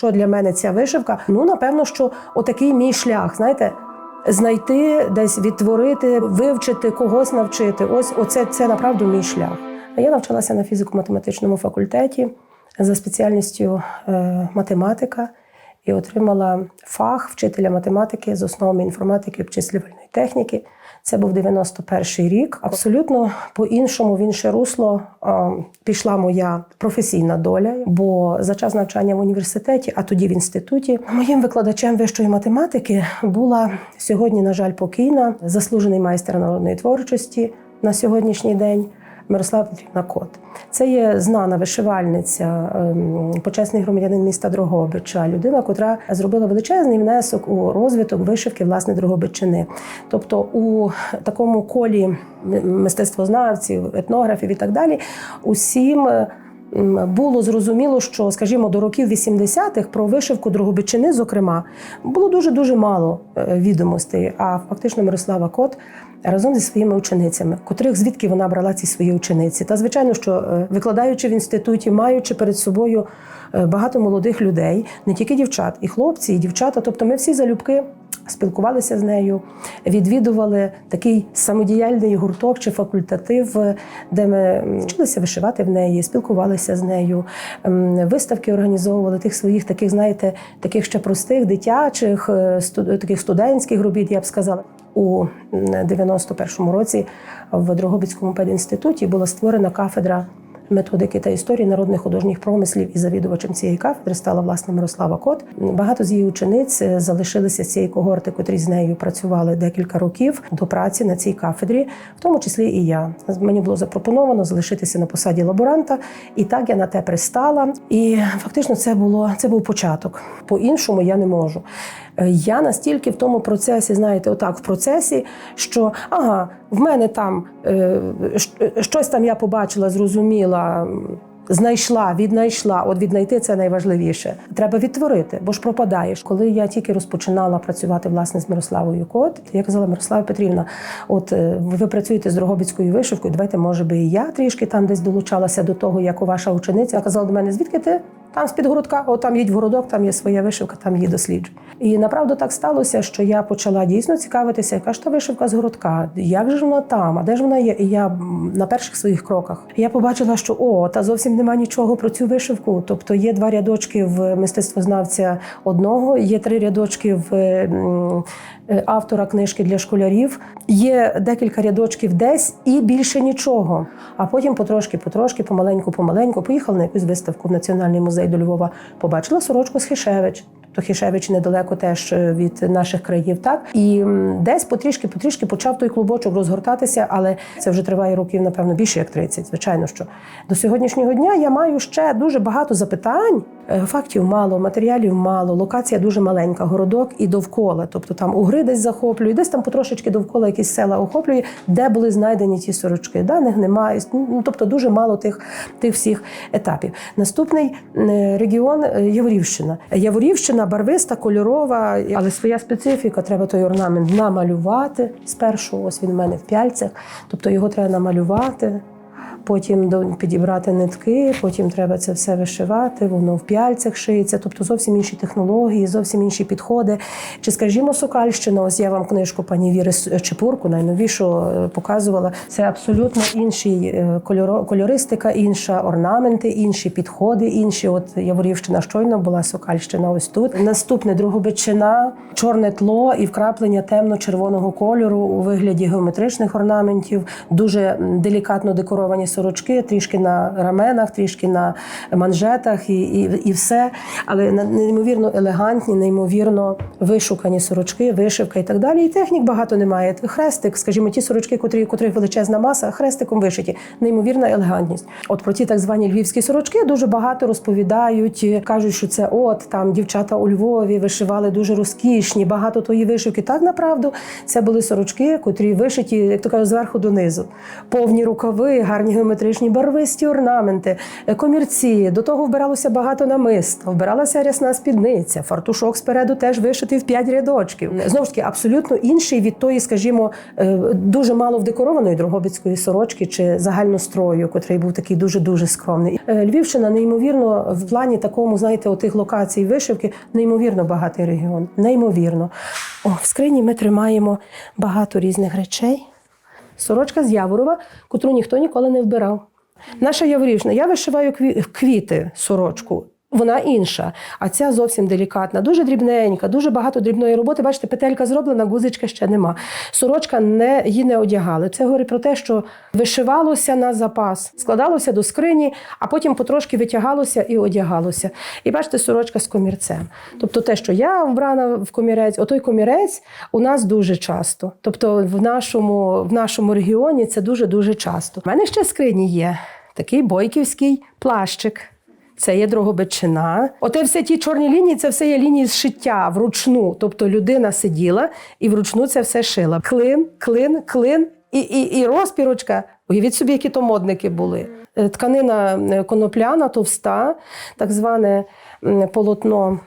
Що для мене ця вишивка? Ну, напевно, що отакий мій шлях, знаєте. Знайти, десь відтворити, вивчити, когось навчити. Ось оце це направду мій шлях. Я навчалася на фізико-математичному факультеті за спеціальністю е, математика і отримала фах вчителя математики з основами інформатики обчислювальної техніки. Це був 91-й рік. Абсолютно по-іншому в інше русло пішла моя професійна доля, бо за час навчання в університеті, а тоді в інституті, моїм викладачем вищої математики була сьогодні, на жаль, покійна, заслужений майстер народної творчості на сьогоднішній день. Мирослава Петрівна Кот. Це є знана вишивальниця, ем, почесний громадянин міста Дрогобича, людина, котра зробила величезний внесок у розвиток вишивки власне Дрогобичини. Тобто у такому колі мистецтвознавців, етнографів і так далі, усім. Було зрозуміло, що, скажімо, до років 80-х про вишивку Дрогобичини, зокрема, було дуже дуже мало е, відомостей. А фактично Мирослава Кот разом зі своїми ученицями, котрих звідки вона брала ці свої учениці. Та звичайно, що е, викладаючи в інституті, маючи перед собою е, багато молодих людей, не тільки дівчат, і хлопці, і дівчата. Тобто, ми всі залюбки. Спілкувалися з нею, відвідували такий самодіяльний гурток чи факультатив, де ми вчилися вишивати в неї, спілкувалися з нею, виставки організовували тих своїх таких, знаєте, таких ще простих дитячих, е, таких студентських робіт, я б сказала. У м, 91-му році в Дрогобицькому педінституті була створена кафедра методики та історії народних художніх промислів і завідувачем цієї кафедри стала власне Мирослава Кот. Багато з її учениць е, залишилися цієї когорти, котрі з нею працювали декілька років до праці на цій кафедрі, в тому числі і я. Мені було запропоновано залишитися на посаді лаборанта, і так я на те пристала. І фактично це було це був початок. По-іншому я не можу. Е, Я настільки в тому процесі, знаєте, отак в процесі, що ага, в мене там е, щось там я побачила, зрозуміла. М, Знайшла, віднайшла. От віднайти це найважливіше. Треба відтворити, бо ж пропадаєш. Коли я тільки розпочинала працювати власне з Мирославою Кот, я казала Мирослава Петрівна, от е, ви працюєте з Дрогобицькою вишивкою, давайте, може би, і я трішки там десь долучалася до того, як у ваша учениця. Вона казала до мене, звідки ти? Там з-під городка, о, там їдь в городок, там є своя вишивка, там її досліджуй. І направду так сталося, що я почала дійсно цікавитися, яка ж та вишивка з городка, як же ж вона там, а де ж вона є? І я на перших своїх кроках я побачила, що о, та зовсім нема нічого про цю вишивку. Тобто є два рядочки в мистецтвознавця одного, є три рядочки в е, автора книжки для школярів, є декілька рядочків десь і більше нічого. А потім потрошки, потрошки, помаленьку, помаленьку поїхала на якусь виставку в Національний музей до Львова, побачила сорочку з Хішевич. То Хішевич недалеко теж е, від наших країв, так і десь потрішки, потрішки почав той клубочок розгортатися, але це вже триває років, напевно, більше як 30, Звичайно, що до сьогоднішнього дня я маю ще дуже багато запитань. Е, Фактів мало, матеріалів мало, локація дуже маленька, городок і довкола. Тобто там угри десь захоплює, десь там потрошечки довкола якісь села охоплює, де були знайдені ті сорочки. Даних немає. Ну, тобто дуже мало тих, тих всіх етапів. Наступний е, регіон е, Яворівщина. Яворівщина барвиста, кольорова, але своя специфіка. Треба той орнамент намалювати спершу. Ось він у мене в пяльцях. Тобто його треба намалювати. Потім підібрати нитки, потім треба це все вишивати, воно в п'яльцях шиється, тобто зовсім інші технології, зовсім інші підходи. Чи, скажімо, Сокальщина, ось я вам книжку пані Віри Чепурку, найновішу е, показувала. Це абсолютно інший е, кольористика, інша, орнаменти, інші підходи, інші. От Яворівщина щойно була Сокальщина. Ось тут. Наступне Другобичина, чорне тло і вкраплення темно-червоного кольору у вигляді геометричних орнаментів, дуже делікатно декоровані сорочки, трішки на раменах, трішки на манжетах і, і, і все. Але неймовірно елегантні, неймовірно вишукані сорочки, вишивка і так далі. І технік багато немає. Хрестик, скажімо, ті сорочки, котрі, котрих величезна маса, хрестиком вишиті. Неймовірна елегантність. От про ті так звані львівські сорочки дуже багато розповідають, кажуть, що це от там дівчата у Львові вишивали дуже розкішні, багато тої вишивки. Так направду це були сорочки, котрі вишиті, як то кажуть, зверху донизу. Повні рукави, гарні геометричні барвисті орнаменти, комірці. До того вбиралося багато намиста, вбиралася рясна спідниця, фартушок спереду теж вишитий в п'ять рядочків. Знову ж таки, абсолютно інший від тої, скажімо, е, дуже мало вдекорованої дрогобицької сорочки чи загальнострою, котрий був такий дуже дуже скромний. Е, Львівщина неймовірно в плані такому, знаєте, отих локацій вишивки, неймовірно багатий регіон. Неймовірно. О, в скрині ми тримаємо багато різних речей. Сорочка з Яворова, котру ніхто ніколи не вбирав. Наша Яворівщина, я вишиваю кві- квіти сорочку. Вона інша, а ця зовсім делікатна, дуже дрібненька, дуже багато дрібної роботи. Бачите, петелька зроблена, гузичка ще нема. Сорочка не її не одягали. Це говорить про те, що вишивалося на запас, складалося до скрині, а потім потрошки витягалося і одягалося. І бачите, сорочка з комірцем. Тобто, те, що я вбрана в комірець, отой комірець у нас дуже часто. Тобто, в нашому, в нашому регіоні це дуже дуже часто. У мене ще скрині є такий бойківський плащик. Це є Дрогобичина. Оте все ті чорні лінії, це все є лінії зшиття вручну. Тобто людина сиділа і вручну це все шила. Клин, клин, клин і, і, і розпірочка. Уявіть собі, які то модники були. Е, Тканина е, конопляна, товста, так зване полотно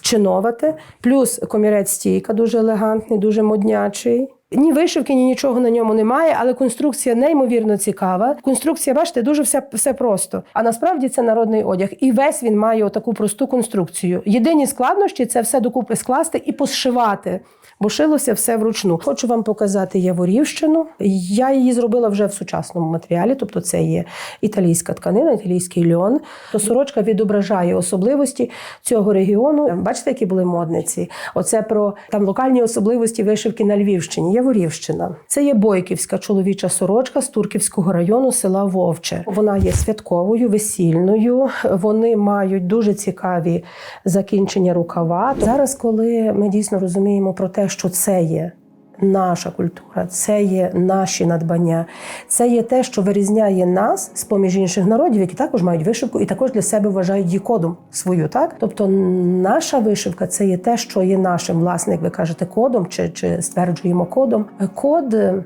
чиновате, плюс комірець стійка, дуже елегантний, дуже моднячий. Ні вишивки, ні нічого на ньому немає, але конструкція неймовірно цікава. Конструкція, бачите, дуже все, все просто. А насправді це народний одяг. І весь він має таку просту конструкцію. Єдині складнощі це все докупи скласти і посшивати. Бо шилося все вручну. Хочу вам показати Яворівщину. Я її зробила вже в сучасному матеріалі, тобто це є італійська тканина, італійський льон. То сорочка відображає особливості цього регіону. Бачите, які були модниці? Оце про там локальні особливості вишивки на Львівщині. Яворівщина. Це є бойківська чоловіча сорочка з Турківського району села Вовче. Вона є святковою, весільною. Вони мають дуже цікаві закінчення рукава. Зараз, коли ми дійсно розуміємо про те, що це є. Наша культура, це є наші надбання, це є те, що вирізняє нас з поміж інших народів, які також мають вишивку і також для себе вважають її кодом свою. Так, тобто наша вишивка це є те, що є нашим, власне, як ви кажете, кодом чи, чи стверджуємо кодом. Код. е,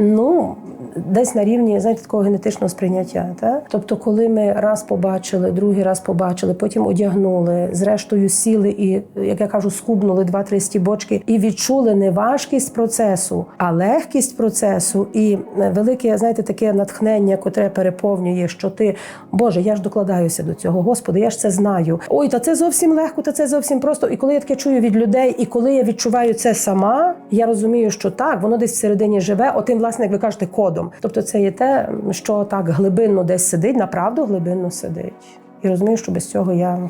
Ну, десь на рівні знаєте, такого генетичного сприйняття. Та? Тобто, коли ми раз побачили, другий раз побачили, потім одягнули, зрештою сіли і, як я кажу, скубнули два-три стібочки і відчули не важкість процесу, а легкість процесу і велике, знаєте, таке натхнення, котре переповнює, що ти, Боже, я ж докладаюся до цього, Господи, я ж це знаю. Ой, та це зовсім легко, та це зовсім просто. І коли я таке чую від людей, і коли я відчуваю це сама, я розумію, що так, воно десь всередині живе, отим, власне, як ви кажете, кодом. Тобто, це є те, що так глибинно десь сидить, направду глибинно сидить. І розумію, що без цього я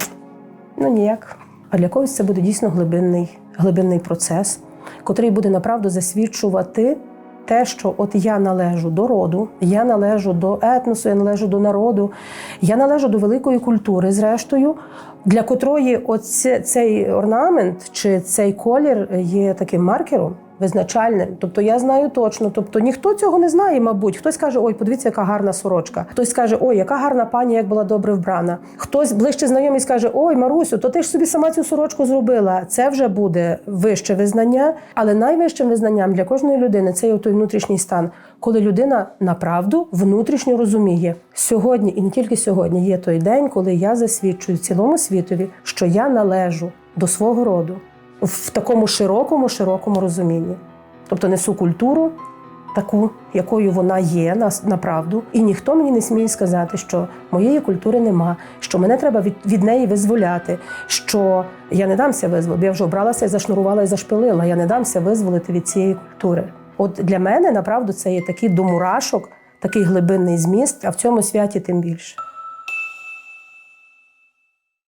ну ніяк. А для когось це буде дійсно глибинний, глибинний процес, котрий буде направду засвідчувати. Те, що от я належу до роду, я належу до етносу, я належу до народу, я належу до великої культури, зрештою, для котрої оце, цей орнамент чи цей колір є таким маркером визначальним. Тобто я знаю точно. Тобто ніхто цього не знає, мабуть. Хтось каже, ой, подивіться, яка гарна сорочка. Хтось каже, ой, яка гарна пані, як була добре вбрана. Хтось ближче знайомий скаже, ой, Марусю, то ти ж собі сама цю сорочку зробила. Це вже буде вище визнання, але найвищим визнанням для кожної людини це є той внутрішній стан, коли людина направду внутрішньо розуміє сьогодні, і не тільки сьогодні, є той день, коли я засвідчую цілому світові, що я належу до свого роду в такому широкому, широкому розумінні. Тобто несу культуру, таку, якою вона є, на, направду, і ніхто мені не сміє сказати, що моєї культури нема, що мене треба від, від неї визволяти, що я не дамся визволити. Я вже обралася, зашнурувала і зашпилила. Я не дамся визволити від цієї культури. От для мене направду це є такий до мурашок, такий глибинний зміст, а в цьому святі тим більше.